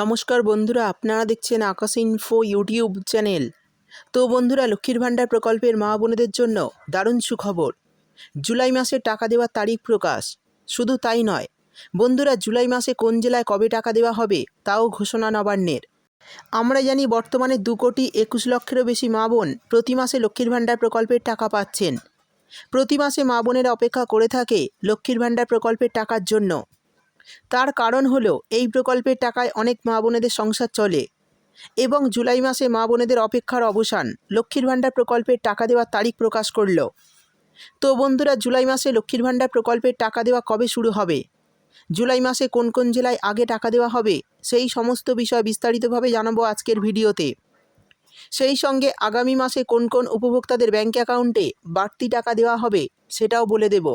নমস্কার বন্ধুরা, আপনারা দেখছেন আকাশ ইনফো ইউটিউব চ্যানেল। তো বন্ধুরা, লক্ষ্মীর ভাণ্ডার প্রকল্পের মা বোনেদের জন্য দারুণ সুখবর। জুলাই মাসে টাকা দেওয়ার তারিখ প্রকাশ। শুধু তাই নয়, বন্ধুরা, জুলাই মাসে কোন জেলায় কবে টাকা দেওয়া হবে তাও ঘোষণা নবান্নের। আমরা জানি বর্তমানে দু কোটি একুশ লক্ষেরও বেশি মা বোন প্রতি মাসে লক্ষ্মীর ভাণ্ডার প্রকল্পের টাকা পাচ্ছেন। প্রতি মাসে মা বোনেরা অপেক্ষা করে থাকে লক্ষ্মীর ভাণ্ডার প্রকল্পের টাকার জন্য। তার কারণ হলো, এই প্রকল্পের টাকায় অনেক মা বোনেদের সংসার চলে এবং জুলাই মাসে মা বোনেদের অপেক্ষার অবসান লক্ষ্মীর ভাণ্ডার প্রকল্পের টাকা দেওয়ার তারিখ প্রকাশ করল। তো বন্ধুরা, জুলাই মাসে লক্ষ্মীর ভাণ্ডার প্রকল্পের টাকা দেওয়া কবে শুরু হবে? জুলাই মাসে কোন কোন জেলায় আগে টাকা দেওয়া হবে? সেই সমস্ত বিষয় বিস্তারিতভাবে জানাব আজকের ভিডিওতে। সেই সঙ্গে আগামী মাসে কোন কোন উপভোক্তাদের ব্যাঙ্ক অ্যাকাউন্টে বাড়তি টাকা দেওয়া হবে সেটাও বলে দেবো।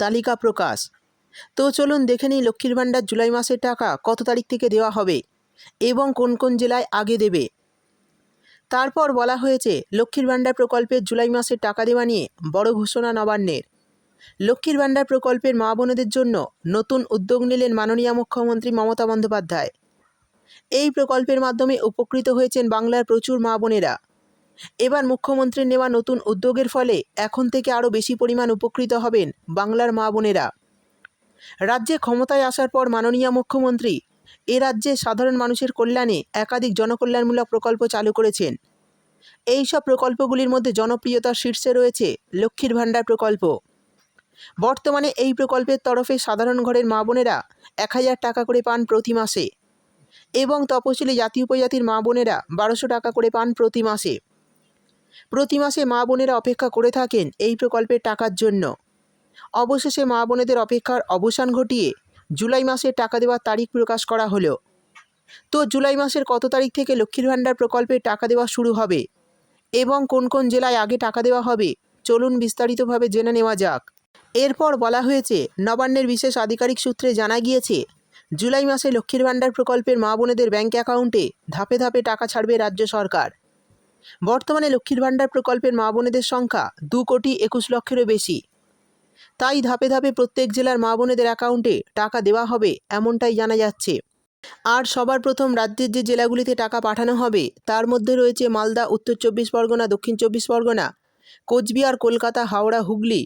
তালিকা প্রকাশ। তো চলুন দেখে নিই লক্ষ্মীর ভাণ্ডার জুলাই মাসের টাকা কত তারিখ থেকে দেওয়া হবে এবং কোন কোন জেলায় আগে দেবে। তারপর বলা হয়েছে, লক্ষ্মীর ভাণ্ডার প্রকল্পের জুলাই মাসের টাকা দেওয়া নিয়ে বড় ঘোষণা নবান্নের। লক্ষ্মীর ভাণ্ডার প্রকল্পের মা বোনেদের জন্য নতুন উদ্যোগ নিলেন মাননীয় মুখ্যমন্ত্রী মমতা বন্দ্যোপাধ্যায়। এই প্রকল্পের মাধ্যমে উপকৃত হয়েছেন বাংলার প্রচুর মা বোনেরা। এবার মুখ্যমন্ত্রীর নেওয়া নতুন উদ্যোগের ফলে এখন থেকে আরও বেশি পরিমাণ উপকৃত হবেন বাংলার মা বোনেরা। রাজ্যে ক্ষমতায় আসার পর মাননীয় মুখ্যমন্ত্রী এ রাজ্যে সাধারণ মানুষের কল্যাণে একাধিক জনকল্যাণমূলক প্রকল্প চালু করেছেন। এই সব প্রকল্পগুলির মধ্যে জনপ্রিয়তার শীর্ষে রয়েছে লক্ষ্মীর ভাণ্ডার প্রকল্প। বর্তমানে এই প্রকল্পের তরফে সাধারণ ঘরের মা বোনেরা এক হাজার টাকা করে পান প্রতি মাসে এবং তপশিলি জাতি উপজাতির মা বোনেরা বারোশো টাকা করে পান প্রতি মাসে। প্রতি মাসে মা বোনেরা অপেক্ষা করে থাকেন এই প্রকল্পের টাকার জন্য। অবশেষে মা বোনেদের অপেক্ষার অবসান ঘটিয়ে জুলাই মাসে টাকা দেওয়ার তারিখ প্রকাশ করা হলো। তো জুলাই মাসের কত তারিখ থেকে লক্ষ্মীর ভাণ্ডার প্রকল্পের টাকা দেওয়া শুরু হবে? এবং কোন কোন জেলায় আগে টাকা দেওয়া হবে? চলুন বিস্তারিতভাবে জেনে নেওয়া যাক। এরপর বলা হয়েছে, নবান্নের বিশেষ আধিকারিক সূত্রে জানা গিয়েছে, জুলাই মাসে লক্ষ্মীর ভাণ্ডার প্রকল্পের মা বোনেদের ব্যাঙ্ক অ্যাকাউন্টে ধাপে ধাপে টাকা ছাড়বে রাজ্য সরকার। বর্তমানে লক্ষ্মীর ভাণ্ডার প্রকল্পের মা বোনেদের সংখ্যা দু কোটি একুশ লক্ষেরও বেশি। তাই ধাপে ধাপে প্রত্যেক জেলার মা বোনেদের অ্যাকাউন্টে টাকা দেওয়া হবে এমনটাই জানা যাচ্ছে। আর সবার প্রথম রাজ্যের যে জেলাগুলিতে টাকা পাঠানো হবে, তার মধ্যে রয়েছে মালদা, উত্তর চব্বিশ পরগনা, দক্ষিণ চব্বিশ পরগনা, কোচবিহার, কলকাতা, হাওড়া, হুগলি,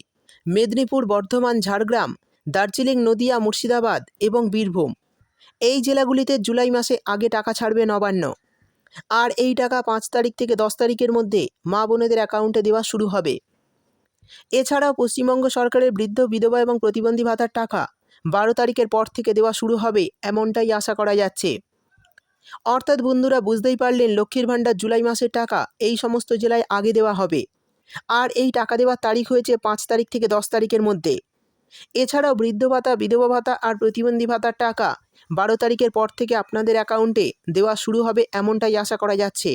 মেদিনীপুর, বর্ধমান, ঝাড়গ্রাম, দার্জিলিং, নদিয়া, মুর্শিদাবাদ এবং বীরভূম। এই জেলাগুলিতে জুলাই মাসে আগে টাকা ছাড়বে নবান্ন। আর এই টাকা পাঁচ তারিখ থেকে দশ তারিখের মধ্যে মা বোনেদের অ্যাকাউন্টে দেওয়া শুরু হবে। এছাড়াও পশ্চিমবঙ্গ সরকারের বৃদ্ধ, বিধবা এবং প্রতিবন্ধী ভাতার টাকা বারো তারিখের পর থেকে দেওয়া শুরু হবে এমনটাই আশা করা যাচ্ছে। অর্থাৎ বন্ধুরা, বুঝতেই পারলেন লক্ষ্মীর ভাণ্ডার জুলাই মাসের টাকা এই সমস্ত জেলায় আগে দেওয়া হবে। আর এই টাকা দেওয়ার তারিখ হয়েছে পাঁচ তারিখ থেকে দশ তারিখের মধ্যে। এছাড়াও বৃদ্ধ ভাতা, বিধবা ভাতা আর প্রতিবন্ধী ভাতার টাকা বারো তারিখের পর থেকে আপনাদের অ্যাকাউন্টে দেওয়া শুরু হবে এমনটাই আশা করা যাচ্ছে।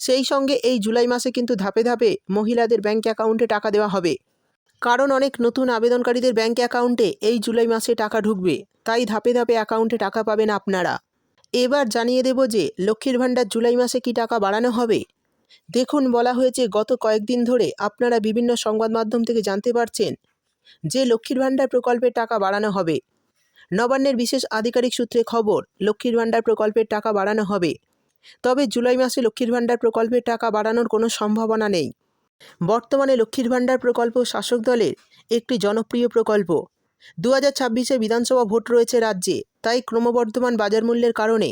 সেই সঙ্গে এই জুলাই মাসে কিন্তু ধাপে ধাপে মহিলাদের ব্যাঙ্ক অ্যাকাউন্টে টাকা দেওয়া হবে। কারণ অনেক নতুন আবেদনকারীদের ব্যাঙ্ক অ্যাকাউন্টে এই জুলাই মাসে টাকা ঢুকবে, তাই ধাপে ধাপে অ্যাকাউন্টে টাকা পাবেন আপনারা। এবার জানিয়ে দেব যে লক্ষ্মীর ভাণ্ডার জুলাই মাসে কি টাকা বাড়ানো হবে? দেখুন, বলা হয়েছে, গত কয়েকদিন ধরে আপনারা বিভিন্ন সংবাদ মাধ্যম থেকে জানতে পারছেন যে লক্ষ্মীর ভাণ্ডার প্রকল্পের টাকা বাড়ানো হবে। নবান্নের বিশেষ আধিকারিক সূত্রে খবর, লক্ষ্মীর ভাণ্ডার প্রকল্পের টাকা বাড়ানো হবে। তবে জুলাই মাসে লক্ষ্মীর ভাণ্ডার প্রকল্পের টাকা বাড়ানোর কোনো সম্ভাবনা নেই। বর্তমানে লক্ষ্মীর ভাণ্ডার প্রকল্প শাসক দলের একটি জনপ্রিয় প্রকল্প। দু হাজার ছাব্বিশে বিধানসভা ভোট রয়েছে রাজ্যে, তাই ক্রমবর্ধমান বাজার মূল্যের কারণে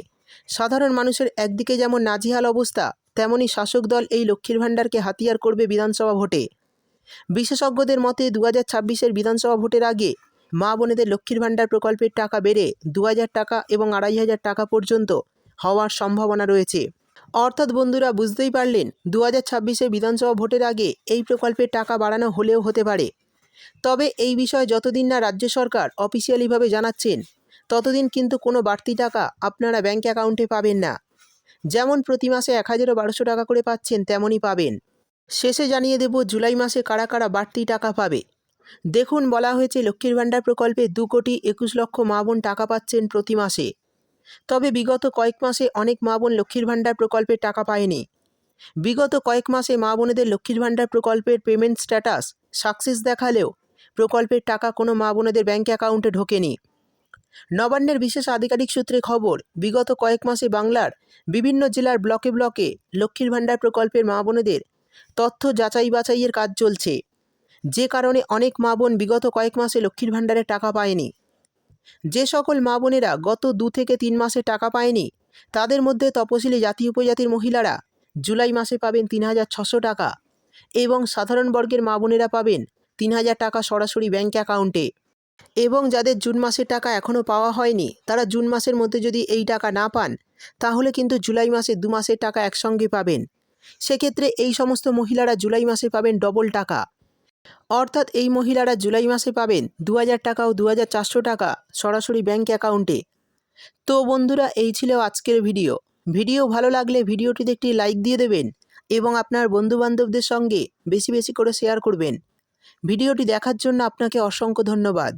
সাধারণ মানুষের একদিকে যেমন নাজিহাল অবস্থা, তেমনি শাসক দল এই লক্ষ্মীর ভাণ্ডারকে হাতিয়ার করবে বিধানসভা ভোটে। বিশেষজ্ঞদের মতে দু হাজার ছাব্বিশের বিধানসভা ভোটের আগে মা বোনেদের লক্ষ্মীর ভাণ্ডার প্রকল্পের টাকা বেড়ে দু হাজার টাকা এবং আড়াই হাজার টাকা পর্যন্ত হওয়ার সম্ভাবনা রয়েছে। অর্থাৎ বন্ধুরা, বুঝতেই পারলেন দু হাজার ছাব্বিশে বিধানসভা ভোটের আগে এই প্রকল্পের টাকা বাড়ানো হলেও হতে পারে। তবে এই বিষয়ে যতদিন না রাজ্য সরকার অফিসিয়ালিভাবে জানাচ্ছেন, ততদিন কিন্তু কোনো বাড়তি টাকা আপনারা ব্যাঙ্ক অ্যাকাউন্টে পাবেন না। যেমন প্রতি মাসে এক হাজারও বারোশো টাকা করে পাচ্ছেন, তেমনই পাবেন। শেষে জানিয়ে দেব জুলাই মাসে কারা কারা বাড়তি টাকা পাবে। দেখুন, বলা হয়েছে লক্ষ্মীর ভাণ্ডার প্রকল্পে দু কোটি একুশ লক্ষ মা বোন টাকা পাচ্ছেন প্রতি মাসে। তবে বিগত কয়েক মাসে অনেক মা বোন লক্ষ্মীর ভাণ্ডার প্রকল্পের টাকা পায়নি। বিগত কয়েক মাসে মা বোনেদের লক্ষ্মীর ভাণ্ডার প্রকল্পের পেমেন্ট স্ট্যাটাস সাকসেস দেখালেও প্রকল্পের টাকা কোনো মা বোনেদের ব্যাঙ্ক অ্যাকাউন্টে ঢোকেনি। নবান্নের বিশেষ আধিকারিক সূত্রে খবর, বিগত কয়েক মাসে বাংলার বিভিন্ন জেলার ব্লকে ব্লকে লক্ষ্মীর ভাণ্ডার প্রকল্পের মা বোনেদের তথ্য যাচাই বাছাইয়ের কাজ চলছে। যে কারণে অনেক মা বোন বিগত কয়েক মাসে লক্ষ্মীর ভাণ্ডারের টাকা পায়নি। যে সকল মা বোনেরা গত দু থেকে তিন মাসে টাকা পায়নি, তাদের মধ্যে তপশিলি জাতি উপজাতির মহিলারা জুলাই মাসে পাবেন তিন হাজার ছশো টাকা এবং সাধারণ বর্গের মা বোনেরা পাবেন তিন হাজার টাকা সরাসরি ব্যাঙ্ক অ্যাকাউন্টে। এবং যাদের জুন মাসের টাকা এখনও পাওয়া হয়নি, তারা জুন মাসের মধ্যে যদি এই টাকা না পান, তাহলে কিন্তু জুলাই মাসে দু মাসের টাকা একসঙ্গে পাবেন। সেক্ষেত্রে এই সমস্ত মহিলারা জুলাই মাসে পাবেন ডবল টাকা। অর্থাৎ এই মহিলারা জুলাই মাসে পাবেন দু হাজার টাকা ও দু হাজার চারশো টাকা সরাসরি ব্যাঙ্ক অ্যাকাউন্টে তো বন্ধুরা, এই ছিল আজকের ভিডিও ভিডিও ভালো লাগলে ভিডিওটিতে একটি লাইক দিয়ে দেবেন এবং আপনার বন্ধুবান্ধবদের সঙ্গে বেশি বেশি করে শেয়ার করবেন। ভিডিওটি দেখার জন্য আপনাকে অসংখ্য ধন্যবাদ।